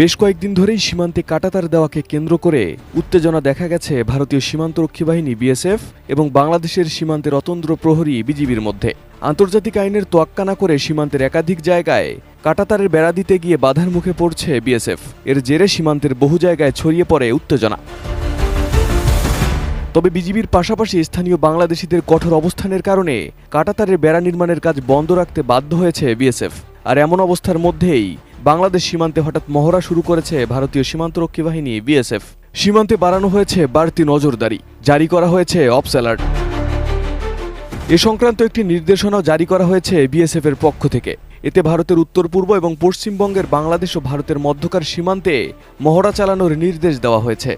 বেশ কয়েকদিন ধরেই সীমান্তে কাটাতার দেওয়াকে কেন্দ্র করে উত্তেজনা দেখা গেছে ভারতীয় সীমান্তরক্ষী বাহিনী বিএসএফ এবং বাংলাদেশের সীমান্তের অতন্দ্র প্রহরী বিজিবির মধ্যে। আন্তর্জাতিক আইনের তোয়াক্কা না করে সীমান্তের একাধিক জায়গায় কাটাতারের বেড়া দিতে গিয়ে বাধার মুখে পড়ছে বিএসএফ। এর জেরে সীমান্তের বহু জায়গায় ছড়িয়ে পড়ে উত্তেজনা। তবে বিজিবির পাশাপাশি স্থানীয় বাংলাদেশিদের কঠোর অবস্থানের কারণে কাটাতারের বেড়া নির্মাণের কাজ বন্ধ রাখতে বাধ্য হয়েছে বিএসএফ। আর এমন অবস্থার মধ্যেই বাংলাদেশ সীমান্তে হঠাৎ মহড়া শুরু করেছে ভারতীয় সীমান্তরক্ষী বাহিনী বিএসএফ। সীমান্তে বাড়ানো হয়েছে বাড়তি নজরদারি, জারি করা হয়েছে অপস অ্যালার্ট। এ সংক্রান্ত একটি নির্দেশনাও জারি করা হয়েছে বিএসএফ এর পক্ষ থেকে। এতে ভারতের উত্তর, পূর্ব এবং পশ্চিমবঙ্গের বাংলাদেশ ও ভারতের মধ্যকার সীমান্তে মহড়া চালানোর নির্দেশ দেওয়া হয়েছে।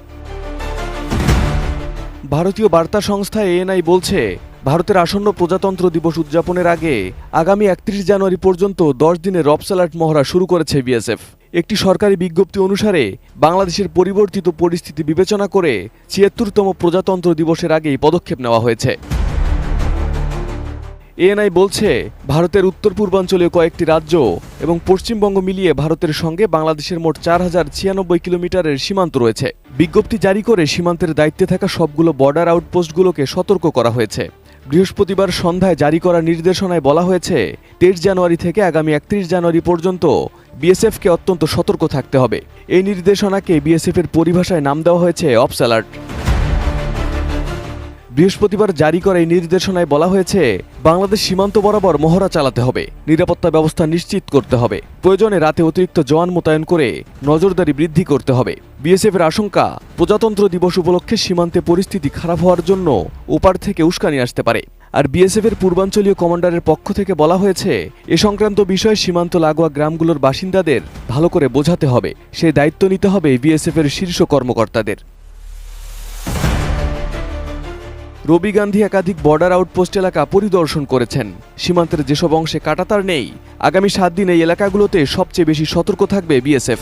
ভারতীয় বার্তা সংস্থা এএনআই বলছে ভারতের আসন্ন প্রজাতন্ত্র দিবস উদযাপনের আগে আগামী একত্রিশ জানুয়ারি পর্যন্ত দশ দিনের রবসালাট মহড়া শুরু করেছে বিএসএফ। একটি সরকারি বিজ্ঞপ্তি অনুসারে বাংলাদেশের পরিবর্তিত পরিস্থিতি বিবেচনা করে ছিয়াত্তরতম প্রজাতন্ত্র দিবসের আগেই পদক্ষেপ নেওয়া হয়েছে। এএনআই বলছে, ভারতের উত্তর পূর্বাঞ্চলীয় কয়েকটি রাজ্য এবং পশ্চিমবঙ্গ মিলিয়ে ভারতের সঙ্গে বাংলাদেশের মোট চার হাজার ছিয়ানব্বই কিলোমিটারের সীমান্ত রয়েছে। বিজ্ঞপ্তি জারি করে সীমান্তের দায়িত্বে থাকা সবগুলো বর্ডার আউটপোস্টগুলোকে সতর্ক করা হয়েছে। বৃহস্পতিবার সন্ধ্যায় জারি করা নির্দেশনায় বলা হয়েছে, তেইশ জানুয়ারি থেকে আগামী একত্রিশ জানুয়ারি পর্যন্ত বিএসএফকে অত্যন্ত সতর্ক থাকতে হবে। এই নির্দেশনাকে বিএসএফের পরিভাষায় নাম দেওয়া হয়েছে অপস অ্যালার্ট। বৃহস্পতিবার জারি করা এই নির্দেশনায় বলা হয়েছে, বাংলাদেশ সীমান্ত বরাবর মহড়া চালাতে হবে, নিরাপত্তা ব্যবস্থা নিশ্চিত করতে হবে। প্রয়োজনে রাতে অতিরিক্ত জওয়ান মোতায়েন করে নজরদারি বৃদ্ধি করতে হবে। বিএসএফ এর আশঙ্কা, প্রজাতন্ত্র দিবস উপলক্ষে সীমান্তে পরিস্থিতি খারাপ হওয়ার জন্য ওপার থেকে উস্কানি আসতে পারে। আর বিএসএফ এর পূর্বাঞ্চলীয় কমান্ডারের পক্ষ থেকে বলা হয়েছে, এ সংক্রান্ত বিষয়ে সীমান্ত লাগোয়া গ্রামগুলোর বাসিন্দাদের ভালো করে বোঝাতে হবে। সেই দায়িত্ব নিতে হবে বিএসএফ এর শীর্ষ কর্মকর্তাদের। রবি গান্ধী একাধিক বর্ডার আউটপোস্ট এলাকা পরিদর্শন করেছেন। সীমান্তের যেসব অংশে কাটাতার নেই, আগামী সাত দিন এই এলাকাগুলোতে সবচেয়ে বেশি সতর্ক থাকবে বিএসএফ।